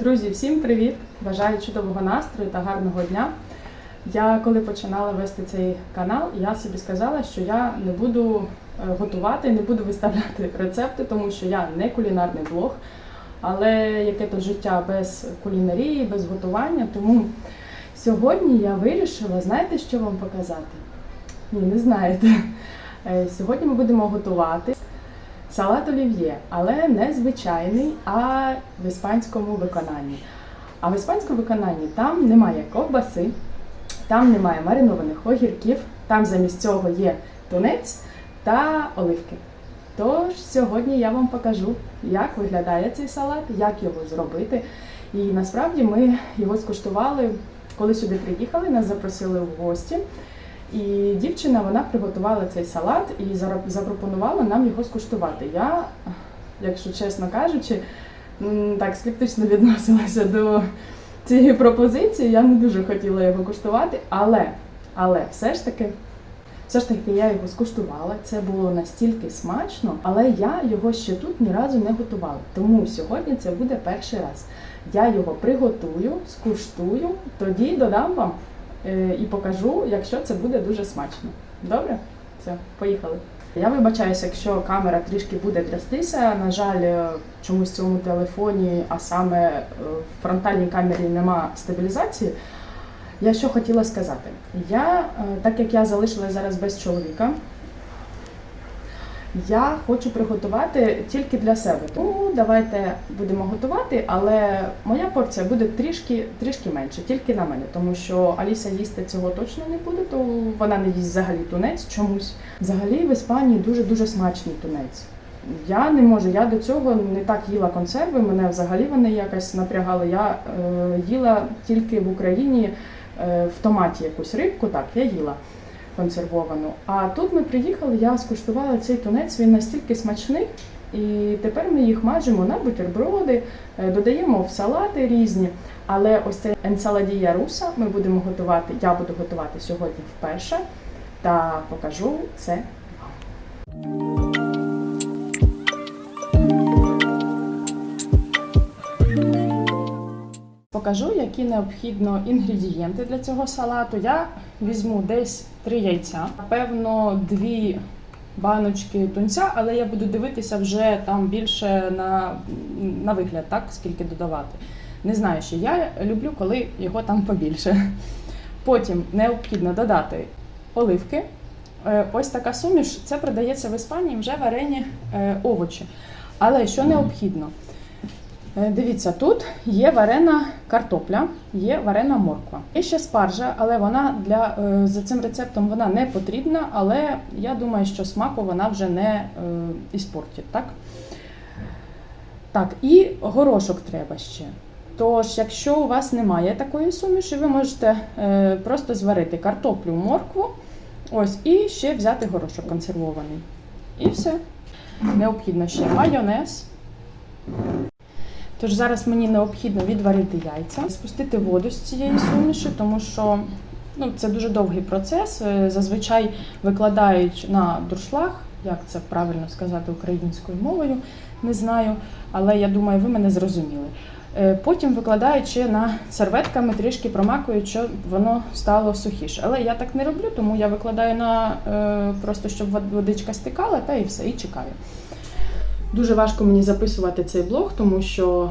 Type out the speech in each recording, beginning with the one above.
Друзі, всім привіт! Бажаю чудового настрою та гарного дня. Я коли починала вести цей канал, я собі сказала, що я не буду е, готувати, не буду виставляти рецепти, тому що я не кулінарний блог, але яке то життя без кулінарії, без готування. Тому сьогодні я вирішила, знаєте, що вам показати? Ні, не знаєте. Е, Сьогодні ми будемо готувати салат олів'є, але не звичайний, а в іспанському виконанні. А в іспанському виконанні там немає ковбаси, там немає маринованих огірків, там замість цього є тунець та оливки. Тож сьогодні я вам покажу, як виглядає цей салат, як його зробити. І насправді ми його скуштували, коли сюди приїхали, нас запросили в гості. І дівчина вона приготувала цей салат і запропонувала нам його скуштувати. Я, якщо чесно кажучи, так скептично відносилася до цієї пропозиції. Я не дуже хотіла його куштувати, але, але все ж таки. Все ж таки я його скуштувала, це було настільки смачно, але я його ще тут ні разу не готувала. Тому сьогодні це буде перший раз. Я його приготую, скуштую, тоді додам вам і покажу, якщо це буде дуже смачно. Добре? Все, поїхали. Я вибачаюся, якщо камера трішки буде трястися. На жаль, е, чомусь в цьому телефоні, а саме е, в фронтальній камері нема стабілізації. Я що хотіла сказати? Я, е, так як я залишилася зараз без чоловіка, я хочу приготувати тільки для себе. Тому давайте будемо готувати, але моя порція буде трішки, трішки менше, тільки на мене, тому що Аліса їсти цього точно не буде, то вона не їсть взагалі тунець чомусь. Взагалі в Іспанії дуже дуже смачний тунець. Я не можу, я до цього не так їла консерви, мене взагалі вони якось напрягали. Я е, їла тільки в Україні е, в томаті якусь рибку, так, я їла консервовану. А тут ми приїхали, я скуштувала цей тунець, він настільки смачний. І тепер ми їх мажемо на бутерброди, е, додаємо в салати різні. Але ось цей енсаладія руса ми будемо готувати, я буду готувати сьогодні вперше та покажу це вам. Покажу, які необхідно інгредієнти для цього салату. Я візьму десь три яйця, певно, дві баночки тунця, але я буду дивитися вже там більше на, на вигляд, так, скільки додавати. Не знаю, що я люблю, коли його там побільше. Потім необхідно додати оливки. Е, Ось така суміш, це продається в Іспанії вже варені е, овочі. Але що необхідно? Е, Дивіться, тут є варена картопля, є варена морква. Є ще спаржа, але вона для е, за цим рецептом вона не потрібна, але я думаю, що смаку вона вже не е, іспортить, так? Так, і горошок треба ще. Тож, якщо у вас немає такої суміші, ви можете просто зварити картоплю, моркву, ось, і ще взяти горошок консервований. І все. Необхідно ще майонез. Тож зараз мені необхідно відварити яйця, спустити воду з цієї суміші, тому що ну, це дуже довгий процес. Е, Зазвичай викладають на дуршлаг, як це правильно сказати українською мовою, не знаю, але я думаю, ви мене зрозуміли. Е, Потім викладають ще на серветками, трішки промакують, щоб воно стало сухіше. Але я так не роблю, тому я викладаю на е, просто щоб водичка стикала, та і все, і чекаю. Дуже важко мені записувати цей блог, тому що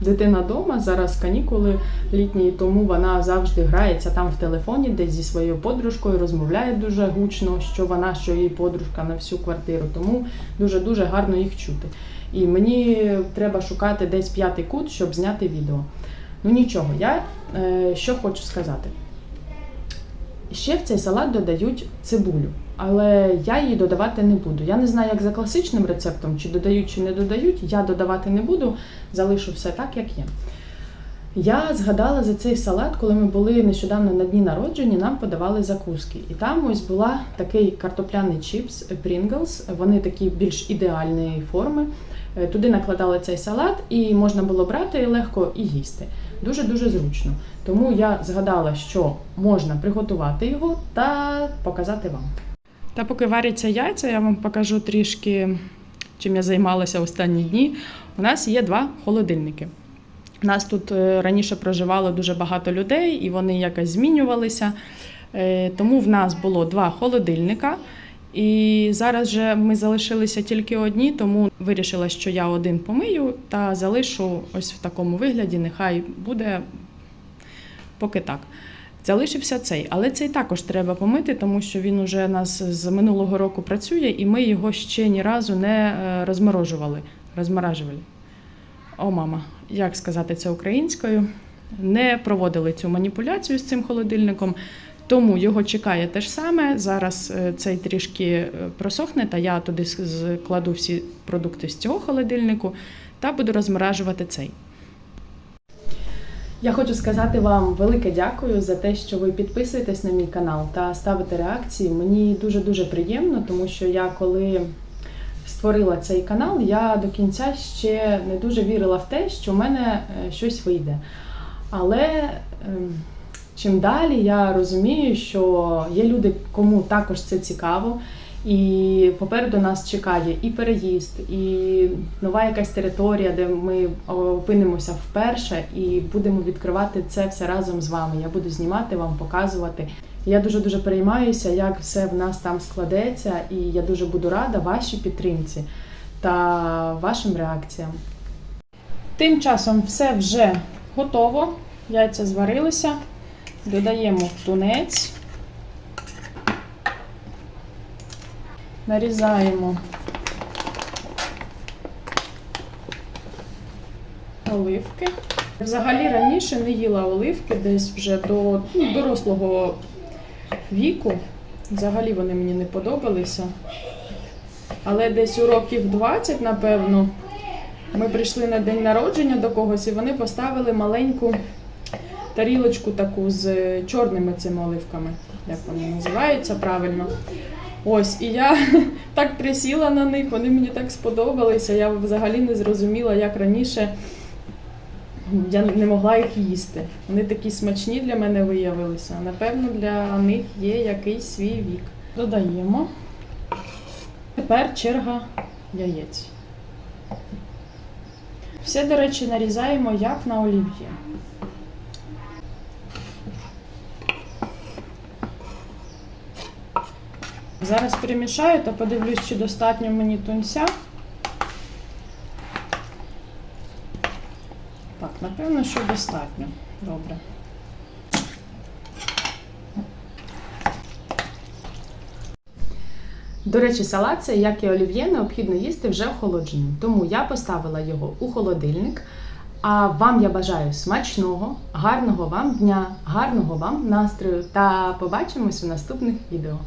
дитина вдома, зараз канікули літні, тому вона завжди грається там в телефоні, десь зі своєю подружкою, розмовляє дуже гучно, що вона, що її подружка на всю квартиру. Тому дуже-дуже гарно їх чути. І мені треба шукати десь п'ятий кут, щоб зняти відео. Ну нічого, я е, що хочу сказати. Ще в цей салат додають цибулю, але я її додавати не буду. Я не знаю, як за класичним рецептом, чи додають, чи не додають. Я додавати не буду, залишу все так, як є. Я згадала за цей салат, коли ми були нещодавно на дні народження, нам подавали закуски. І там ось була такий картопляний чіпс Pringles, Вони такі більш ідеальної форми. Е, Туди накладали цей салат, і можна було брати легко і їсти. Дуже дуже зручно. Тому я згадала, що можна приготувати його та показати вам. Та поки варяться яйця, я вам покажу трішки, чим я займалася останні дні. У нас є два холодильники. У Нас тут е, раніше проживало дуже багато людей, і вони якось змінювалися. Е, Тому в нас було два холодильника. І зараз же ми залишилися тільки одні, тому вирішила, що я один помию та залишу ось в такому вигляді. Нехай буде поки так. Залишився цей, але цей також треба помити, тому що він уже нас з минулого року працює, і ми його ще ні разу не е, розморожували. Розморажували. О, мама, як сказати це українською? Не проводили цю маніпуляцію з цим холодильником, тому його чекає те ж саме. Зараз е, цей трішки е, просохне, та я туди складу всі продукти з цього холодильнику та буду розморажувати цей. Я хочу сказати вам велике дякую за те, що ви підписуєтесь на мій канал та ставите реакції. Мені дуже дуже приємно, тому що я коли створила цей канал, я до кінця ще не дуже вірила в те, що в мене е, щось вийде. Але ем, чим далі я розумію, що є люди, кому також це цікаво. І попереду нас чекає і переїзд, і нова якась територія, де ми опинимося вперше, і будемо відкривати це все разом з вами. Я буду знімати вам, показувати. Я дуже дуже переймаюся, як все в нас там складеться, і я дуже буду рада вашій підтримці та вашим реакціям. Тим часом все вже готово. Яйця зварилися. Додаємо тунець. Нарізаємо оливки. Взагалі раніше не їла оливки десь вже до ну, дорослого віку. Взагалі вони мені не подобалися. Але десь у років 20, напевно, ми прийшли на день народження до когось, і вони поставили маленьку тарілочку таку з чорними цими оливками. Як вони називаються правильно. Ось, і я так присіла на них, вони мені так сподобалися. Я взагалі не зрозуміла, як раніше я не могла їх їсти. Вони такі смачні для мене виявилися. Напевно, для них є якийсь свій вік. Додаємо. Тепер черга яєць. Все, до речі, нарізаємо як на олів'є. Зараз перемішаю та подивлюсь, чи достатньо мені тунця. Так, напевно, що достатньо. Добре. До речі, салат цей, як і олів'є, необхідно їсти вже охолодженим. Тому я поставила його у холодильник. А вам я бажаю смачного, гарного вам дня, гарного вам настрою та побачимось у наступних відео.